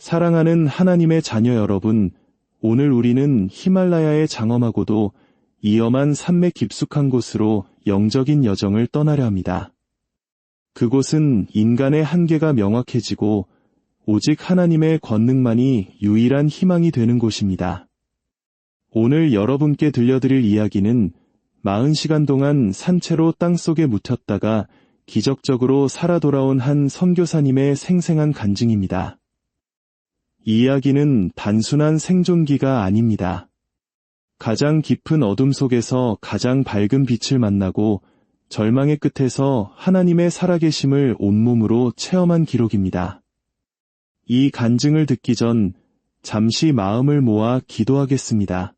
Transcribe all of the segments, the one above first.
사랑하는 하나님의 자녀 여러분, 오늘 우리는 히말라야의 장엄하고도 위험한 산맥 깊숙한 곳으로 영적인 여정을 떠나려 합니다. 그곳은 인간의 한계가 명확해지고 오직 하나님의 권능만이 유일한 희망이 되는 곳입니다. 오늘 여러분께 들려드릴 이야기는 40시간 동안 산채로 땅속에 묻혔다가 기적적으로 살아 돌아온 한 선교사님의 생생한 간증입니다. 이 이야기는 단순한 생존기가 아닙니다. 가장 깊은 어둠 속에서 가장 밝은 빛을 만나고 절망의 끝에서 하나님의 살아계심을 온몸으로 체험한 기록입니다. 이 간증을 듣기 전 잠시 마음을 모아 기도하겠습니다.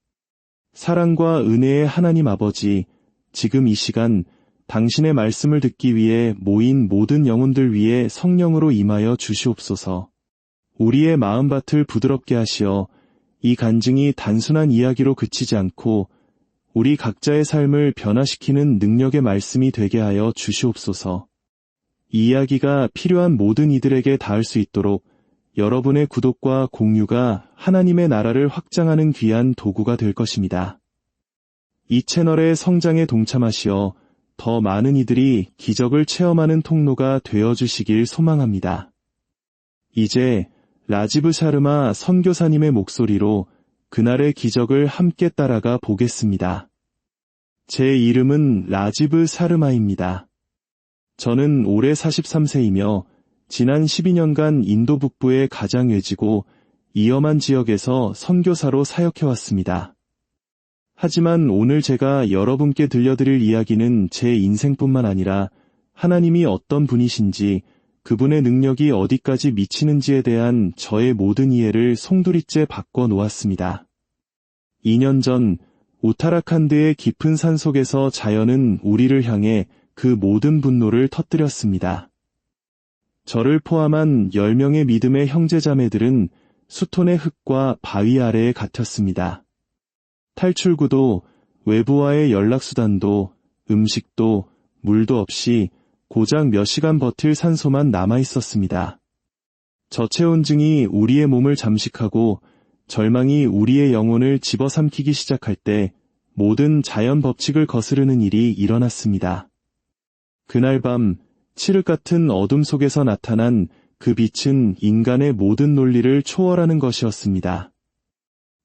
사랑과 은혜의 하나님 아버지, 지금 이 시간 당신의 말씀을 듣기 위해 모인 모든 영혼들 위해 성령으로 임하여 주시옵소서. 우리의 마음밭을 부드럽게 하시어 이 간증이 단순한 이야기로 그치지 않고 우리 각자의 삶을 변화시키는 능력의 말씀이 되게 하여 주시옵소서. 이 이야기가 필요한 모든 이들에게 닿을 수 있도록 여러분의 구독과 공유가 하나님의 나라를 확장하는 귀한 도구가 될 것입니다. 이 채널의 성장에 동참하시어 더 많은 이들이 기적을 체험하는 통로가 되어 주시길 소망합니다. 이제 라지브 샤르마 선교사님의 목소리로 그날의 기적을 함께 따라가 보겠습니다. 제 이름은 라지브 사르마입니다. 저는 올해 43세이며 지난 12년간 인도 북부의 가장 외지고 위험한 지역에서 선교사로 사역해왔습니다. 하지만 오늘 제가 여러분께 들려드릴 이야기는 제 인생뿐만 아니라 하나님이 어떤 분이신지 그분의 능력이 어디까지 미치는지에 대한 저의 모든 이해를 송두리째 바꿔 놓았습니다. 2년 전 우타라칸드의 깊은 산 속에서 자연은 우리를 향해 그 모든 분노를 터뜨렸습니다. 저를 포함한 10명의 믿음의 형제자매들은 수톤의 흙과 바위 아래에 갇혔습니다. 탈출구도 외부와의 연락수단도 음식도 물도 없이 고작 몇 시간 버틸 산소만 남아 있었습니다. 저체온증이 우리의 몸을 잠식하고 절망이 우리의 영혼을 집어삼키기 시작할 때 모든 자연 법칙을 거스르는 일이 일어났습니다. 그날 밤 칠흑 같은 어둠 속에서 나타난 그 빛은 인간의 모든 논리를 초월하는 것이었습니다.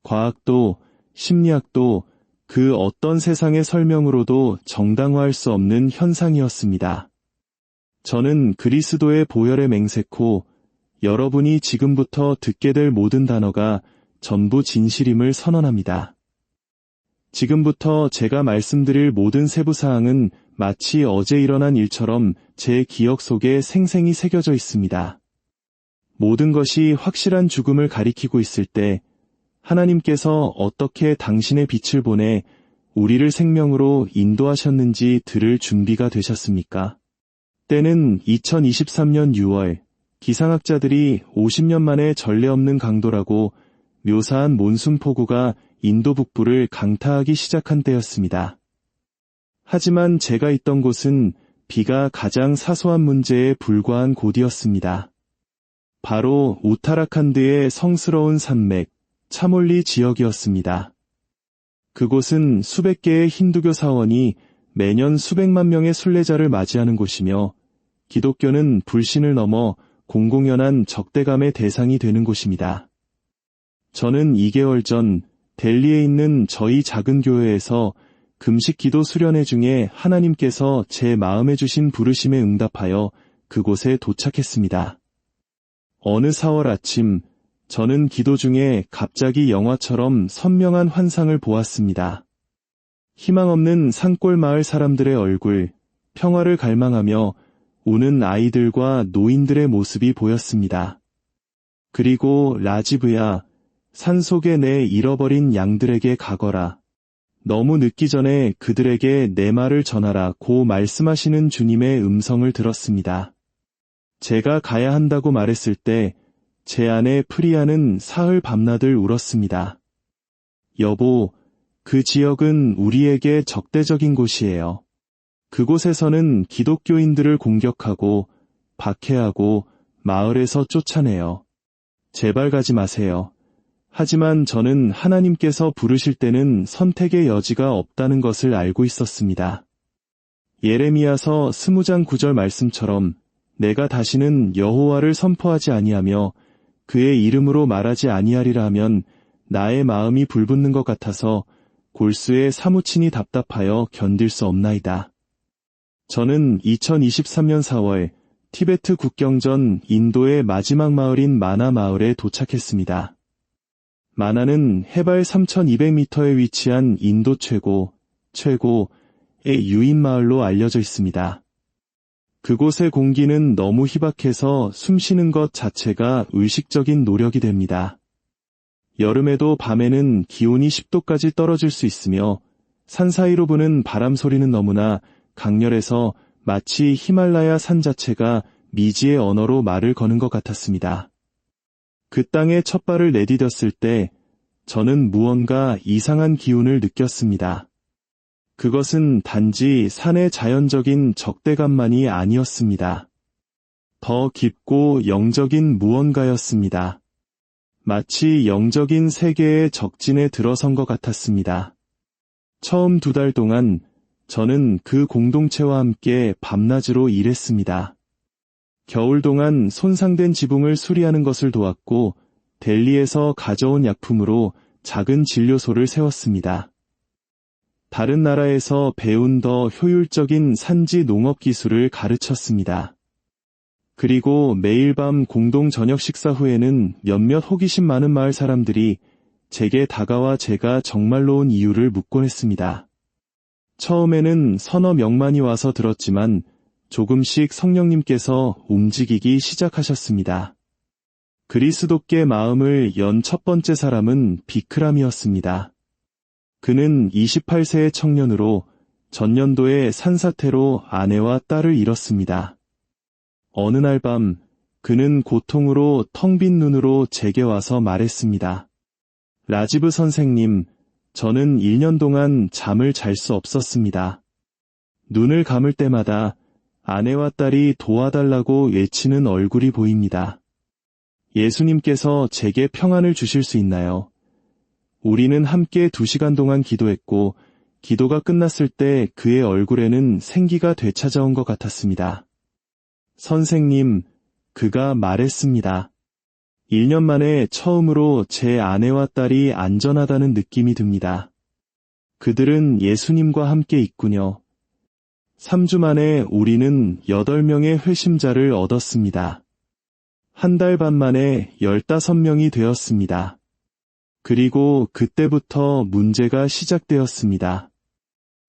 과학도 심리학도 그 어떤 세상의 설명으로도 정당화할 수 없는 현상이었습니다. 저는 그리스도의 보혈에 맹세코 여러분이 지금부터 듣게 될 모든 단어가 전부 진실임을 선언합니다. 지금부터 제가 말씀드릴 모든 세부사항은 마치 어제 일어난 일처럼 제 기억 속에 생생히 새겨져 있습니다. 모든 것이 확실한 죽음을 가리키고 있을 때 하나님께서 어떻게 당신의 빛을 보내 우리를 생명으로 인도하셨는지 들을 준비가 되셨습니까? 때는 2023년 6월 기상학자들이 50년 만에 전례 없는 강도라고 묘사한 몬순 폭우가 인도 북부를 강타하기 시작한 때였습니다. 하지만 제가 있던 곳은 비가 가장 사소한 문제에 불과한 곳이었습니다. 바로 우타라칸드의 성스러운 산맥, 차몰리 지역이었습니다. 그곳은 수백 개의 힌두교 사원이 매년 수백만 명의 순례자를 맞이하는 곳이며 기독교는 불신을 넘어 공공연한 적대감의 대상이 되는 곳입니다. 저는 2개월 전 델리에 있는 저희 작은 교회에서 금식 기도 수련회 중에 하나님께서 제 마음에 주신 부르심에 응답하여 그곳에 도착했습니다. 어느 4월 아침 저는 기도 중에 갑자기 영화처럼 선명한 환상을 보았습니다. 희망 없는 산골 마을 사람들의 얼굴, 평화를 갈망하며 우는 아이들과 노인들의 모습이 보였습니다. 그리고 라지브야, 산속에 내 잃어버린 양들에게 가거라. 너무 늦기 전에 그들에게 내 말을 전하라 고 말씀하시는 주님의 음성을 들었습니다. 제가 가야 한다고 말했을 때 제 아내 프리아는 사흘 밤낮을 울었습니다. 여보, 그 지역은 우리에게 적대적인 곳이에요. 그곳에서는 기독교인들을 공격하고 박해하고 마을에서 쫓아내요. 제발 가지 마세요. 하지만 저는 하나님께서 부르실 때는 선택의 여지가 없다는 것을 알고 있었습니다. 예레미야서 스무장 구절 말씀처럼 내가 다시는 여호와를 선포하지 아니하며 그의 이름으로 말하지 아니하리라 하면 나의 마음이 불붙는 것 같아서 골수에 사무치니 답답하여 견딜 수 없나이다. 저는 2023년 4월 티베트 국경 전 인도의 마지막 마을인 마나 마을에 도착했습니다. 마나는 해발 3200m에 위치한 인도 최고, 최고의 유인 마을로 알려져 있습니다. 그곳의 공기는 너무 희박해서 숨 쉬는 것 자체가 의식적인 노력이 됩니다. 여름에도 밤에는 기온이 10도까지 떨어질 수 있으며 산 사이로 부는 바람 소리는 너무나 강렬해서 마치 히말라야 산 자체가 미지의 언어로 말을 거는 것 같았습니다. 그 땅에 첫 발을 내디뎠을 때 저는 무언가 이상한 기운을 느꼈습니다. 그것은 단지 산의 자연적인 적대감만이 아니었습니다. 더 깊고 영적인 무언가였습니다. 마치 영적인 세계의 적진에 들어선 것 같았습니다. 처음 두 달 동안 저는 그 공동체와 함께 밤낮으로 일했습니다. 겨울 동안 손상된 지붕을 수리하는 것을 도왔고 델리에서 가져온 약품으로 작은 진료소를 세웠습니다. 다른 나라에서 배운 더 효율적인 산지 농업 기술을 가르쳤습니다. 그리고 매일 밤 공동 저녁 식사 후에는 몇몇 호기심 많은 마을 사람들이 제게 다가와 제가 정말로 온 이유를 묻곤 했습니다. 처음에는 서너 명만이 와서 들었지만 조금씩 성령님께서 움직이기 시작하셨습니다. 그리스도께 마음을 연 첫 번째 사람은 비크람이었습니다. 그는 28세의 청년으로 전년도에 산사태로 아내와 딸을 잃었습니다. 어느 날 밤 그는 고통으로 텅 빈 눈으로 제게 와서 말했습니다. 라지브 선생님, 저는 1년 동안 잠을 잘 수 없었습니다. 눈을 감을 때마다 아내와 딸이 도와달라고 외치는 얼굴이 보입니다. 예수님께서 제게 평안을 주실 수 있나요? 우리는 함께 두 시간 동안 기도했고, 기도가 끝났을 때 그의 얼굴에는 생기가 되찾아온 것 같았습니다. 선생님, 그가 말했습니다. 1년 만에 처음으로 제 아내와 딸이 안전하다는 느낌이 듭니다. 그들은 예수님과 함께 있군요. 3주 만에 우리는 8명의 회심자를 얻었습니다. 한 달 반 만에 15명이 되었습니다. 그리고 그때부터 문제가 시작되었습니다.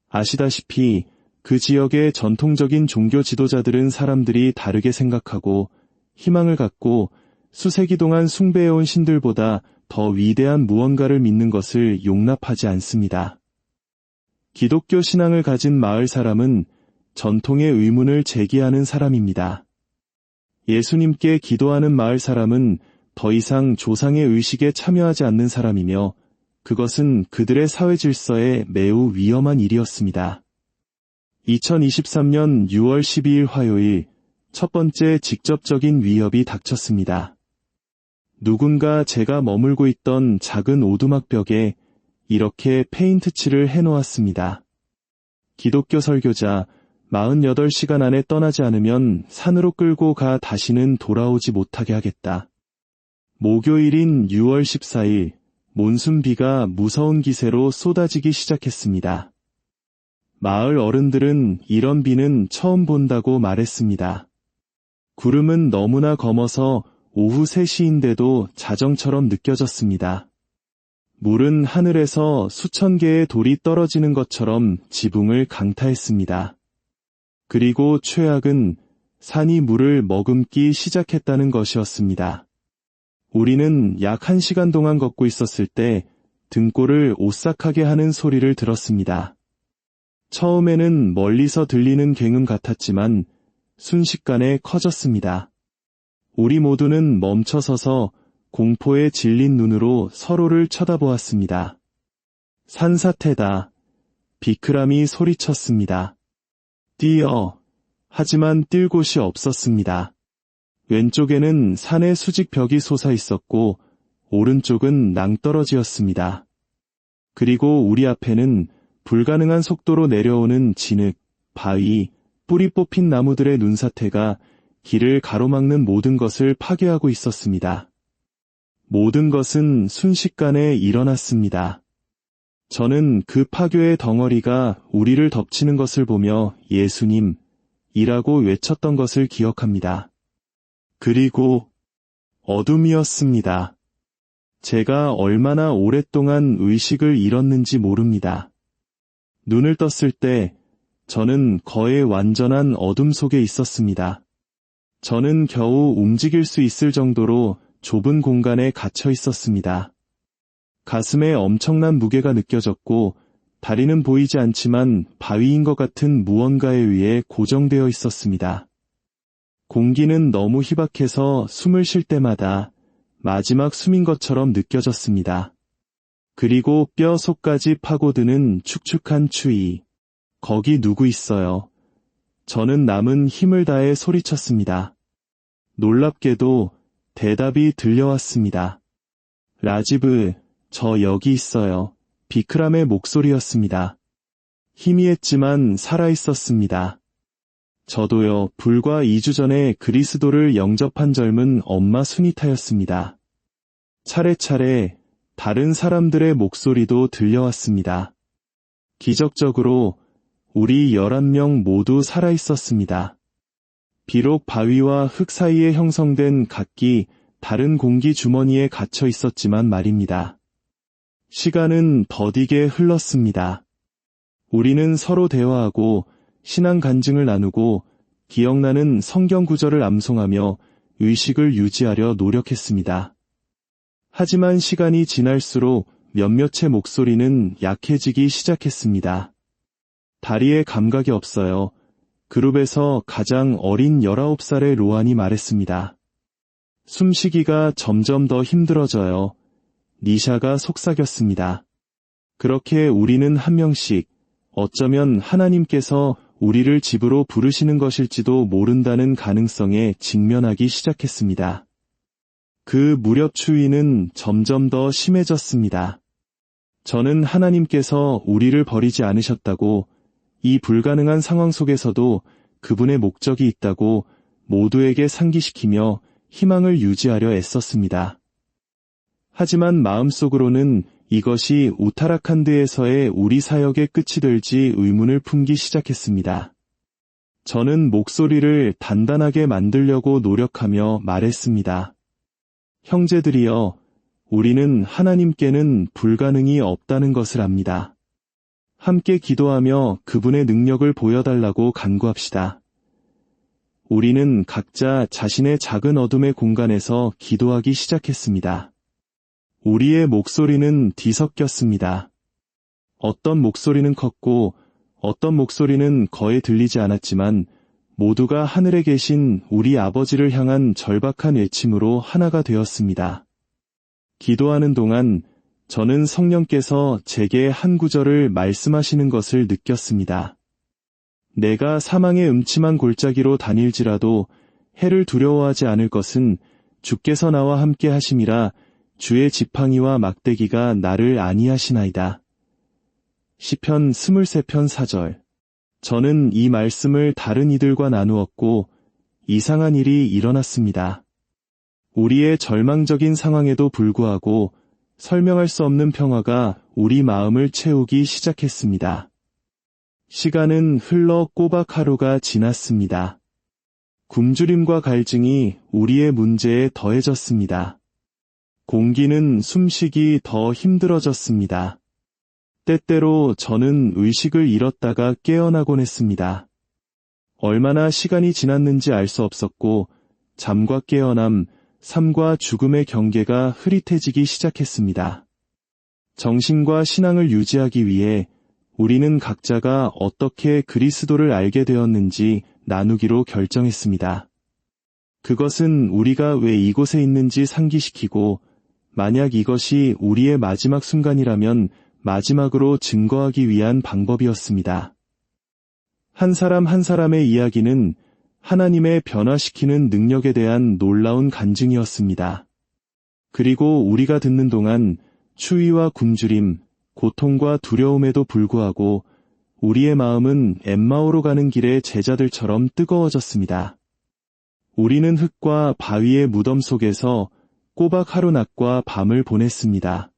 아시다시피 그 지역의 전통적인 종교 지도자들은 사람들이 다르게 생각하고 희망을 갖고 수세기 동안 숭배해온 신들보다 더 위대한 무언가를 믿는 것을 용납하지 않습니다. 기독교 신앙을 가진 마을 사람은 전통의 의문을 제기하는 사람입니다. 예수님께 기도하는 마을 사람은 더 이상 조상의 의식에 참여하지 않는 사람이며 그것은 그들의 사회 질서에 매우 위험한 일이었습니다. 2023년 6월 12일 화요일 첫 번째 직접적인 위협이 닥쳤습니다. 누군가 제가 머물고 있던 작은 오두막 벽에 이렇게 페인트 칠을 해놓았습니다. 기독교 설교자 48시간 안에 떠나지 않으면 산으로 끌고 가 다시는 돌아오지 못하게 하겠다. 목요일인 6월 14일 몬순비가 무서운 기세로 쏟아지기 시작했습니다. 마을 어른들은 이런 비는 처음 본다고 말했습니다. 구름은 너무나 검어서 오후 3시인데도 자정처럼 느껴졌습니다. 물은 하늘에서 수천 개의 돌이 떨어지는 것처럼 지붕을 강타했습니다. 그리고 최악은 산이 물을 머금기 시작했다는 것이었습니다. 우리는 약한 시간 동안 걷고 있었을 때 등골을 오싹하게 하는 소리를 들었습니다. 처음에는 멀리서 들리는 갱음 같았지만 순식간에 커졌습니다. 우리 모두는 멈춰서서 공포에 질린 눈으로 서로를 쳐다보았습니다. 산사태다. 비크람이 소리쳤습니다. 뛰어. 하지만 뛸 곳이 없었습니다. 왼쪽에는 산의 수직벽이 솟아 있었고, 오른쪽은 낭떠러지였습니다. 그리고 우리 앞에는 불가능한 속도로 내려오는 진흙, 바위, 뿌리 뽑힌 나무들의 눈사태가 길을 가로막는 모든 것을 파괴하고 있었습니다. 모든 것은 순식간에 일어났습니다. 저는 그 파괴의 덩어리가 우리를 덮치는 것을 보며 예수님, 이라고 외쳤던 것을 기억합니다. 그리고 어둠이었습니다. 제가 얼마나 오랫동안 의식을 잃었는지 모릅니다. 눈을 떴을 때 저는 거의 완전한 어둠 속에 있었습니다. 저는 겨우 움직일 수 있을 정도로 좁은 공간에 갇혀 있었습니다. 가슴에 엄청난 무게가 느껴졌고 다리는 보이지 않지만 바위인 것 같은 무언가에 의해 고정되어 있었습니다. 공기는 너무 희박해서 숨을 쉴 때마다 마지막 숨인 것처럼 느껴졌습니다. 그리고 뼈 속까지 파고드는 축축한 추위. 거기 누구 있어요? 저는 남은 힘을 다해 소리쳤습니다. 놀랍게도 대답이 들려왔습니다. 라지브, 저 여기 있어요. 비크람의 목소리였습니다. 희미했지만 살아있었습니다. 저도요, 불과 2주 전에 그리스도를 영접한 젊은 엄마 수니타였습니다. 차례차례 다른 사람들의 목소리도 들려왔습니다. 기적적으로 우리 11명 모두 살아있었습니다. 비록 바위와 흙 사이에 형성된 각기 다른 공기 주머니에 갇혀 있었지만 말입니다. 시간은 더디게 흘렀습니다. 우리는 서로 대화하고 신앙 간증을 나누고 기억나는 성경 구절을 암송하며 의식을 유지하려 노력했습니다. 하지만 시간이 지날수록 몇몇의 목소리는 약해지기 시작했습니다. 다리에 감각이 없어요. 그룹에서 가장 어린 19살의 로안이 말했습니다. 숨쉬기가 점점 더 힘들어져요. 니샤가 속삭였습니다. 그렇게 우리는 한 명씩 어쩌면 하나님께서 우리를 집으로 부르시는 것일지도 모른다는 가능성에 직면하기 시작했습니다. 그 무렵 추위는 점점 더 심해졌습니다. 저는 하나님께서 우리를 버리지 않으셨다고 이 불가능한 상황 속에서도 그분의 목적이 있다고 모두에게 상기시키며 희망을 유지하려 애썼습니다. 하지만 마음속으로는 이것이 우타라칸드에서의 우리 사역의 끝이 될지 의문을 품기 시작했습니다. 저는 목소리를 단단하게 만들려고 노력하며 말했습니다. 형제들이여, 우리는 하나님께는 불가능이 없다는 것을 압니다. 함께 기도하며 그분의 능력을 보여달라고 간구합시다. 우리는 각자 자신의 작은 어둠의 공간에서 기도하기 시작했습니다. 우리의 목소리는 뒤섞였습니다. 어떤 목소리는 컸고 어떤 목소리는 거의 들리지 않았지만 모두가 하늘에 계신 우리 아버지를 향한 절박한 외침으로 하나가 되었습니다. 기도하는 동안 저는 성령께서 제게 한 구절을 말씀하시는 것을 느꼈습니다. 내가 사망의 음침한 골짜기로 다닐지라도 해를 두려워하지 않을 것은 주께서 나와 함께 하심이라 주의 지팡이와 막대기가 나를 아니하시나이다. 시편 23편 4절 저는 이 말씀을 다른 이들과 나누었고 이상한 일이 일어났습니다. 우리의 절망적인 상황에도 불구하고 설명할 수 없는 평화가 우리 마음을 채우기 시작했습니다. 시간은 흘러 꼬박 하루가 지났습니다. 굶주림과 갈증이 우리의 문제에 더해졌습니다. 공기는 숨쉬기 더 힘들어졌습니다. 때때로 저는 의식을 잃었다가 깨어나곤 했습니다. 얼마나 시간이 지났는지 알 수 없었고 잠과 깨어남, 삶과 죽음의 경계가 흐릿해지기 시작했습니다. 정신과 신앙을 유지하기 위해 우리는 각자가 어떻게 그리스도를 알게 되었는지 나누기로 결정했습니다. 그것은 우리가 왜 이곳에 있는지 상기시키고 만약 이것이 우리의 마지막 순간이라면 마지막으로 증거하기 위한 방법이었습니다. 한 사람 한 사람의 이야기는 하나님의 변화시키는 능력에 대한 놀라운 간증이었습니다. 그리고 우리가 듣는 동안 추위와 굶주림, 고통과 두려움에도 불구하고 우리의 마음은 엠마오로 가는 길의 제자들처럼 뜨거워졌습니다. 우리는 흙과 바위의 무덤 속에서 꼬박 하루 낮과 밤을 보냈습니다.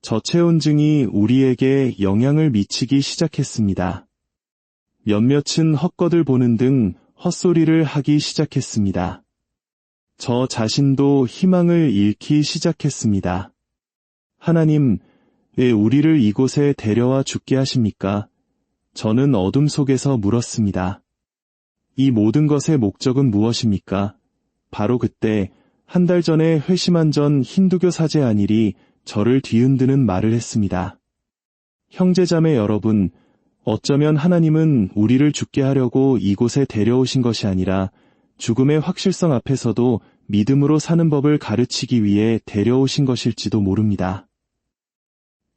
저체온증이 우리에게 영향을 미치기 시작했습니다. 몇몇은 헛것을 보는 등 헛소리를 하기 시작했습니다. 저 자신도 희망을 잃기 시작했습니다. 하나님, 왜 우리를 이곳에 데려와 죽게 하십니까? 저는 어둠 속에서 물었습니다. 이 모든 것의 목적은 무엇입니까? 바로 그때 한 달 전에 회심한 전 힌두교 사제 아닐이 저를 뒤흔드는 말을 했습니다. 형제자매 여러분, 어쩌면 하나님은 우리를 죽게 하려고 이곳에 데려오신 것이 아니라 죽음의 확실성 앞에서도 믿음으로 사는 법을 가르치기 위해 데려오신 것일지도 모릅니다.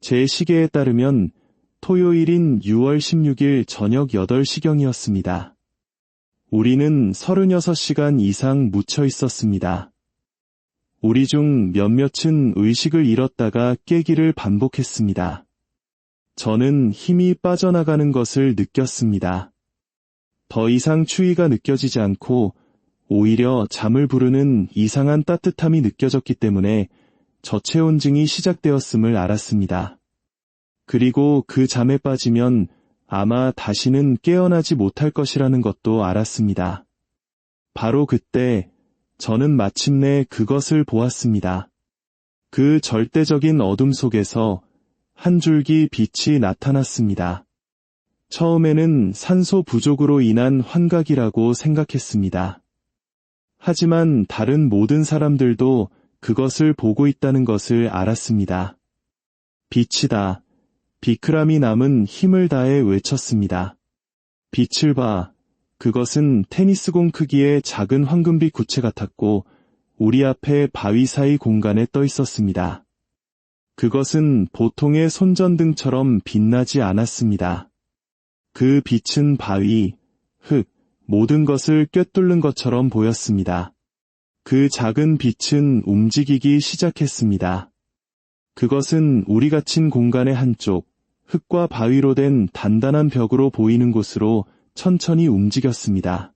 제 시계에 따르면 토요일인 6월 16일 저녁 8시경이었습니다. 우리는 36시간 이상 묻혀 있었습니다. 우리 중 몇몇은 의식을 잃었다가 깨기를 반복했습니다. 저는 힘이 빠져나가는 것을 느꼈습니다. 더 이상 추위가 느껴지지 않고 오히려 잠을 부르는 이상한 따뜻함이 느껴졌기 때문에 저체온증이 시작되었음을 알았습니다. 그리고 그 잠에 빠지면 아마 다시는 깨어나지 못할 것이라는 것도 알았습니다. 바로 그때 저는 마침내 그것을 보았습니다. 그 절대적인 어둠 속에서 한 줄기 빛이 나타났습니다. 처음에는 산소 부족으로 인한 환각이라고 생각했습니다. 하지만 다른 모든 사람들도 그것을 보고 있다는 것을 알았습니다. 빛이다. 비크람이 남은 힘을 다해 외쳤습니다. 빛을 봐. 그것은 테니스공 크기의 작은 황금빛 구체 같았고 우리 앞에 바위 사이 공간에 떠 있었습니다. 그것은 보통의 손전등처럼 빛나지 않았습니다. 그 빛은 바위, 흙, 모든 것을 꿰뚫는 것처럼 보였습니다. 그 작은 빛은 움직이기 시작했습니다. 그것은 우리 갇힌 공간의 한쪽, 흙과 바위로 된 단단한 벽으로 보이는 곳으로 천천히 움직였습니다.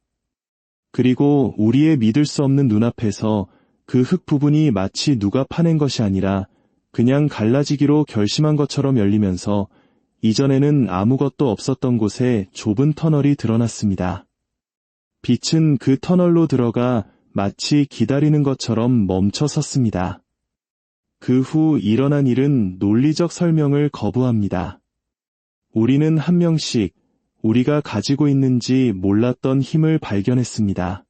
그리고 우리의 믿을 수 없는 눈앞에서 그 흙 부분이 마치 누가 파낸 것이 아니라 그냥 갈라지기로 결심한 것처럼 열리면서 이전에는 아무것도 없었던 곳에 좁은 터널이 드러났습니다. 빛은 그 터널로 들어가 마치 기다리는 것처럼 멈춰 섰습니다. 그 후 일어난 일은 논리적 설명을 거부합니다. 우리는 한 명씩 우리가 가지고 있는지 몰랐던 힘을 발견했습니다.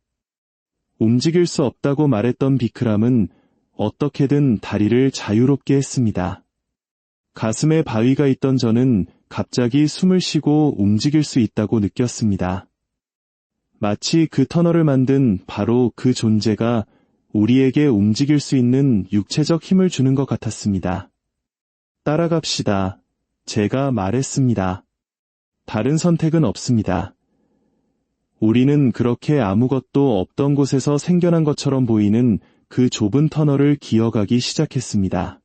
움직일 수 없다고 말했던 비크람은 어떻게든 다리를 자유롭게 했습니다. 가슴에 바위가 있던 저는 갑자기 숨을 쉬고 움직일 수 있다고 느꼈습니다. 마치 그 터널을 만든 바로 그 존재가 우리에게 움직일 수 있는 육체적 힘을 주는 것 같았습니다. 따라갑시다. 제가 말했습니다. 다른 선택은 없습니다. 우리는 그렇게 아무것도 없던 곳에서 생겨난 것처럼 보이는 그 좁은 터널을 기어가기 시작했습니다.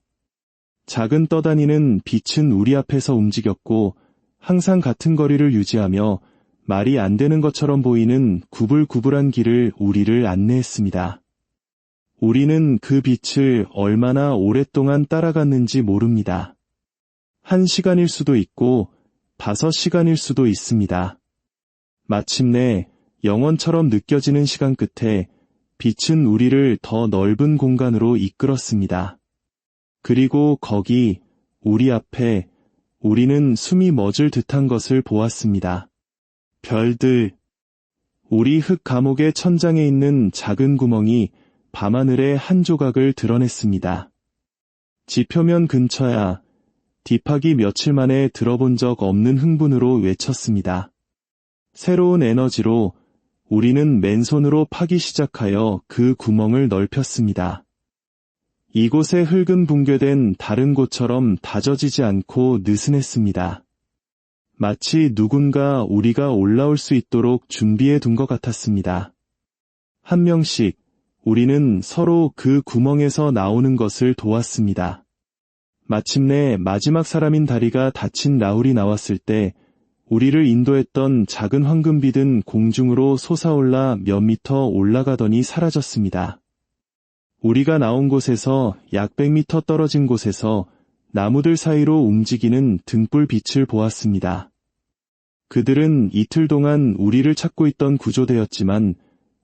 작은 떠다니는 빛은 우리 앞에서 움직였고 항상 같은 거리를 유지하며 말이 안 되는 것처럼 보이는 구불구불한 길을 우리를 안내했습니다. 우리는 그 빛을 얼마나 오랫동안 따라갔는지 모릅니다. 한 시간일 수도 있고 다섯 시간일 수도 있습니다. 마침내 영원처럼 느껴지는 시간 끝에 빛은 우리를 더 넓은 공간으로 이끌었습니다. 그리고 거기 우리 앞에 우리는 숨이 멎을 듯한 것을 보았습니다. 별들. 우리 흙 감옥의 천장에 있는 작은 구멍이 밤하늘의 한 조각을 드러냈습니다. 지표면 근처야 딥하기 며칠 만에 들어본 적 없는 흥분으로 외쳤습니다. 새로운 에너지로 우리는 맨손으로 파기 시작하여 그 구멍을 넓혔습니다. 이곳의 흙은 붕괴된 다른 곳처럼 다져지지 않고 느슨했습니다. 마치 누군가 우리가 올라올 수 있도록 준비해 둔 것 같았습니다. 한 명씩 우리는 서로 그 구멍에서 나오는 것을 도왔습니다. 마침내 마지막 사람인 다리가 다친 라울이 나왔을 때 우리를 인도했던 작은 황금빛은 공중으로 솟아올라 몇 미터 올라가더니 사라졌습니다. 우리가 나온 곳에서 약 100미터 떨어진 곳에서 나무들 사이로 움직이는 등불 빛을 보았습니다. 그들은 이틀 동안 우리를 찾고 있던 구조대였지만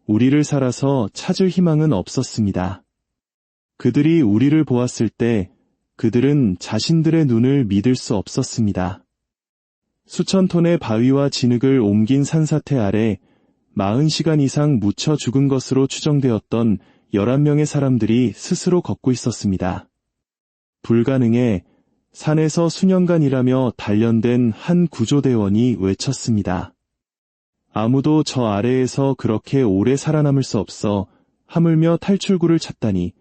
우리를 살아서 찾을 희망은 없었습니다. 그들이 우리를 보았을 때 그들은 자신들의 눈을 믿을 수 없었습니다. 수천 톤의 바위와 진흙을 옮긴 산사태 아래 40시간 이상 묻혀 죽은 것으로 추정되었던 11명의 사람들이 스스로 걷고 있었습니다. 불가능해 산에서 수년간 일하며 단련된 한 구조대원이 외쳤습니다. 아무도 저 아래에서 그렇게 오래 살아남을 수 없어 하물며 탈출구를 찾다니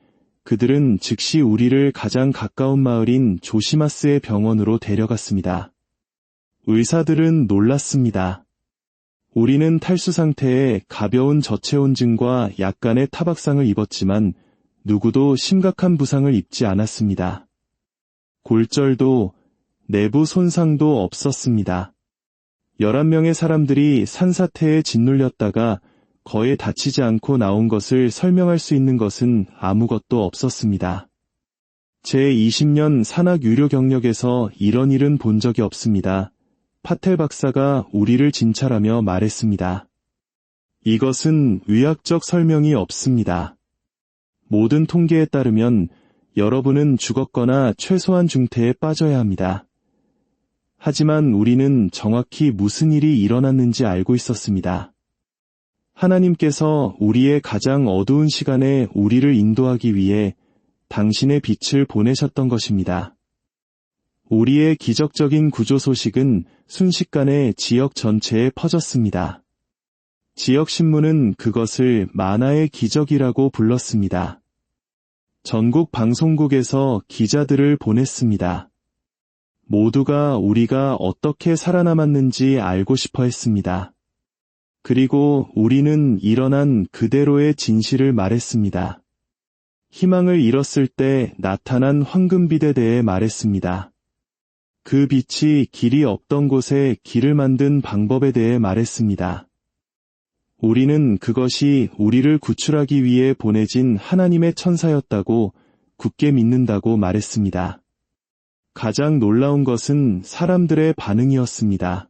그들은 즉시 우리를 가장 가까운 마을인 조시마스의 병원으로 데려갔습니다. 의사들은 놀랐습니다. 우리는 탈수 상태에 가벼운 저체온증과 약간의 타박상을 입었지만 누구도 심각한 부상을 입지 않았습니다. 골절도 내부 손상도 없었습니다. 11명의 사람들이 산사태에 짓눌렸다가 거의 다치지 않고 나온 것을 설명할 수 있는 것은 아무것도 없었습니다. 제 20년 산악 유료 경력에서 이런 일은 본 적이 없습니다. 파텔 박사가 우리를 진찰하며 말했습니다. 이것은 의학적 설명이 없습니다. 모든 통계에 따르면 여러분은 죽었거나 최소한 중태에 빠져야 합니다. 하지만 우리는 정확히 무슨 일이 일어났는지 알고 있었습니다. 하나님께서 우리의 가장 어두운 시간에 우리를 인도하기 위해 당신의 빛을 보내셨던 것입니다. 우리의 기적적인 구조 소식은 순식간에 지역 전체에 퍼졌습니다. 지역 신문은 그것을 만화의 기적이라고 불렀습니다. 전국 방송국에서 기자들을 보냈습니다. 모두가 우리가 어떻게 살아남았는지 알고 싶어 했습니다. 그리고 우리는 일어난 그대로의 진실을 말했습니다. 희망을 잃었을 때 나타난 황금빛에 대해 말했습니다. 그 빛이 길이 없던 곳에 길을 만든 방법에 대해 말했습니다. 우리는 그것이 우리를 구출하기 위해 보내진 하나님의 천사였다고 굳게 믿는다고 말했습니다. 가장 놀라운 것은 사람들의 반응이었습니다.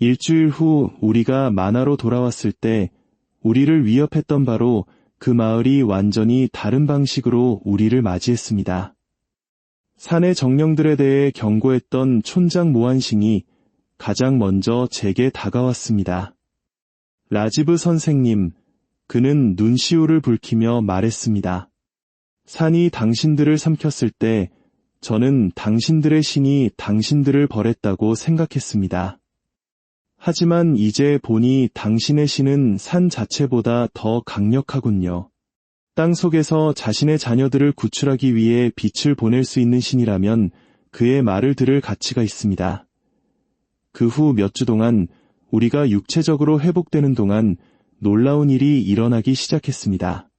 일주일 후 우리가 만화로 돌아왔을 때 우리를 위협했던 바로 그 마을이 완전히 다른 방식으로 우리를 맞이했습니다. 산의 정령들에 대해 경고했던 촌장 모한싱이 가장 먼저 제게 다가왔습니다. 라지브 선생님, 그는 눈시울을 붉히며 말했습니다. 산이 당신들을 삼켰을 때 저는 당신들의 신이 당신들을 벌했다고 생각했습니다. 하지만 이제 보니 당신의 신은 산 자체보다 더 강력하군요. 땅 속에서 자신의 자녀들을 구출하기 위해 빛을 보낼 수 있는 신이라면 그의 말을 들을 가치가 있습니다. 그 후 몇 주 동안 우리가 육체적으로 회복되는 동안 놀라운 일이 일어나기 시작했습니다.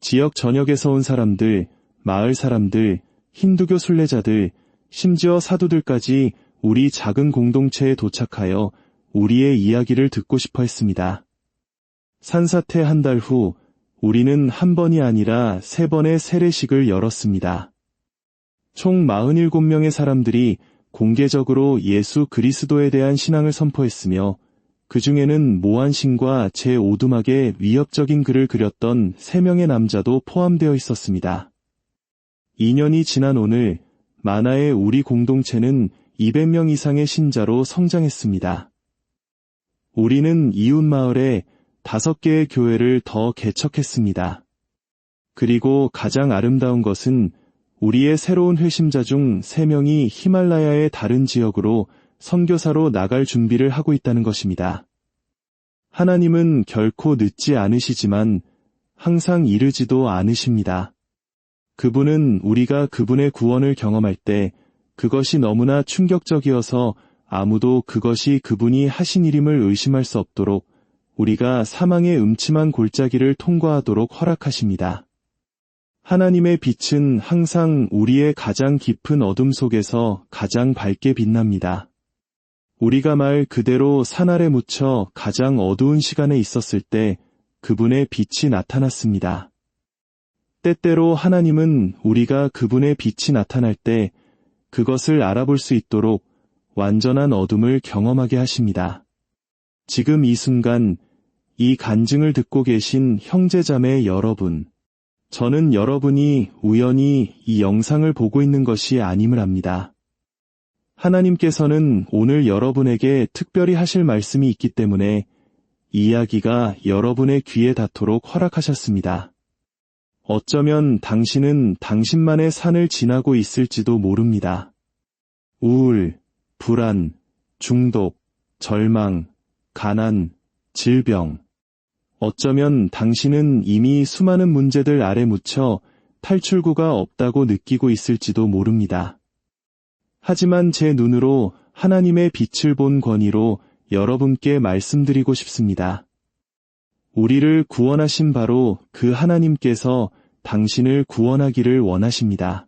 지역 전역에서 온 사람들, 마을 사람들, 힌두교 순례자들, 심지어 사도들까지 우리 작은 공동체에 도착하여 우리의 이야기를 듣고 싶어 했습니다. 산사태 한 달 후 우리는 한 번이 아니라 세 번의 세례식을 열었습니다. 총 47명의 사람들이 공개적으로 예수 그리스도에 대한 신앙을 선포했으며 그 중에는 모한신과 제5두막에 위협적인 글을 그렸던 3명의 남자도 포함되어 있었습니다. 2년이 지난 오늘 만화의 우리 공동체는 200명 이상의 신자로 성장했습니다. 우리는 이웃 마을에 다섯 개의 교회를 더 개척했습니다. 그리고 가장 아름다운 것은 우리의 새로운 회심자 중 3명이 히말라야의 다른 지역으로 선교사로 나갈 준비를 하고 있다는 것입니다. 하나님은 결코 늦지 않으시지만 항상 이르지도 않으십니다. 그분은 우리가 그분의 구원을 경험할 때 그것이 너무나 충격적이어서 아무도 그것이 그분이 하신 일임을 의심할 수 없도록 우리가 사망의 음침한 골짜기를 통과하도록 허락하십니다. 하나님의 빛은 항상 우리의 가장 깊은 어둠 속에서 가장 밝게 빛납니다. 우리가 말 그대로 산 아래 묻혀 가장 어두운 시간에 있었을 때 그분의 빛이 나타났습니다. 때때로 하나님은 우리가 그분의 빛이 나타날 때 그것을 알아볼 수 있도록 완전한 어둠을 경험하게 하십니다. 지금 이 순간 이 간증을 듣고 계신 형제자매 여러분, 저는 여러분이 우연히 이 영상을 보고 있는 것이 아님을 압니다. 하나님께서는 오늘 여러분에게 특별히 하실 말씀이 있기 때문에 이 이야기가 여러분의 귀에 닿도록 허락하셨습니다. 어쩌면 당신은 당신만의 산을 지나고 있을지도 모릅니다. 우울, 불안, 중독, 절망, 가난, 질병. 어쩌면 당신은 이미 수많은 문제들 아래 묻혀 탈출구가 없다고 느끼고 있을지도 모릅니다. 하지만 제 눈으로 하나님의 빛을 본 권위로 여러분께 말씀드리고 싶습니다. 우리를 구원하신 바로 그 하나님께서 당신을 구원하기를 원하십니다.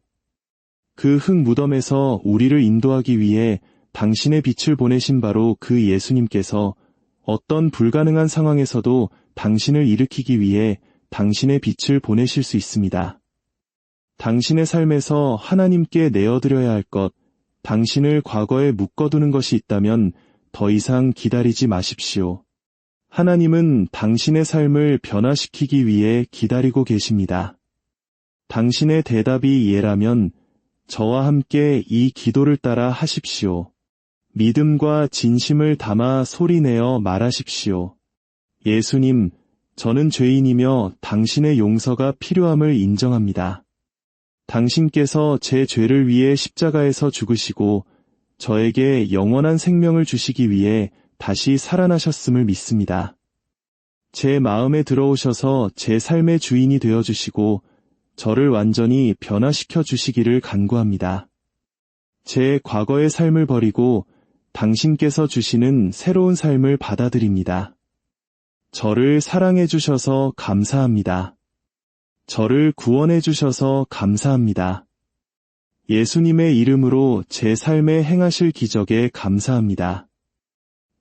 그 흙 무덤에서 우리를 인도하기 위해 당신의 빛을 보내신 바로 그 예수님께서 어떤 불가능한 상황에서도 당신을 일으키기 위해 당신의 빛을 보내실 수 있습니다. 당신의 삶에서 하나님께 내어드려야 할 것, 당신을 과거에 묶어두는 것이 있다면 더 이상 기다리지 마십시오. 하나님은 당신의 삶을 변화시키기 위해 기다리고 계십니다. 당신의 대답이 예라면 저와 함께 이 기도를 따라 하십시오. 믿음과 진심을 담아 소리내어 말하십시오. 예수님, 저는 죄인이며 당신의 용서가 필요함을 인정합니다. 당신께서 제 죄를 위해 십자가에서 죽으시고 저에게 영원한 생명을 주시기 위해 다시 살아나셨음을 믿습니다. 제 마음에 들어오셔서 제 삶의 주인이 되어 주시고 저를 완전히 변화시켜 주시기를 간구합니다. 제 과거의 삶을 버리고 당신께서 주시는 새로운 삶을 받아들입니다. 저를 사랑해 주셔서 감사합니다. 저를 구원해 주셔서 감사합니다. 예수님의 이름으로 제 삶에 행하실 기적에 감사합니다.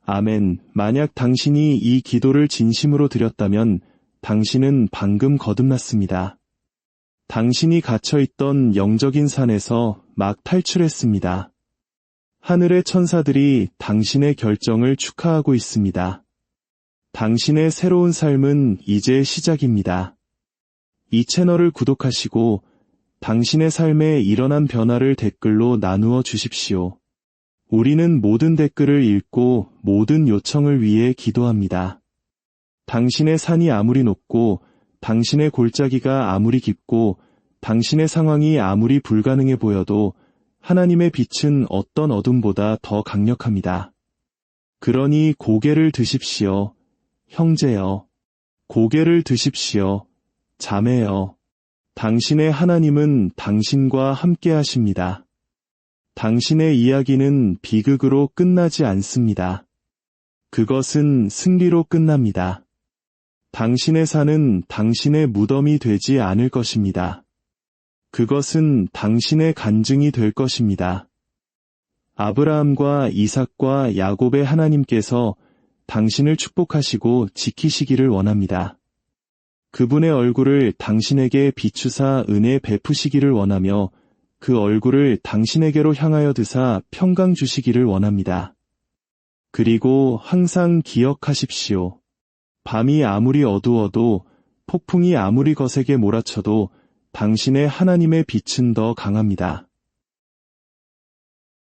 아멘. 만약 당신이 이 기도를 진심으로 드렸다면 당신은 방금 거듭났습니다. 당신이 갇혀있던 영적인 산에서 막 탈출했습니다. 하늘의 천사들이 당신의 결정을 축하하고 있습니다. 당신의 새로운 삶은 이제 시작입니다. 이 채널을 구독하시고 당신의 삶에 일어난 변화를 댓글로 나누어 주십시오. 우리는 모든 댓글을 읽고 모든 요청을 위해 기도합니다. 당신의 산이 아무리 높고 당신의 골짜기가 아무리 깊고 당신의 상황이 아무리 불가능해 보여도 하나님의 빛은 어떤 어둠보다 더 강력합니다. 그러니 고개를 드십시오. 형제여. 고개를 드십시오. 자매여. 당신의 하나님은 당신과 함께 하십니다. 당신의 이야기는 비극으로 끝나지 않습니다. 그것은 승리로 끝납니다. 당신의 산은 당신의 무덤이 되지 않을 것입니다. 그것은 당신의 간증이 될 것입니다. 아브라함과 이삭과 야곱의 하나님께서 당신을 축복하시고 지키시기를 원합니다. 그분의 얼굴을 당신에게 비추사 은혜 베푸시기를 원하며 그 얼굴을 당신에게로 향하여 드사 평강 주시기를 원합니다. 그리고 항상 기억하십시오. 밤이 아무리 어두워도 폭풍이 아무리 거세게 몰아쳐도 당신의 하나님의 빛은 더 강합니다.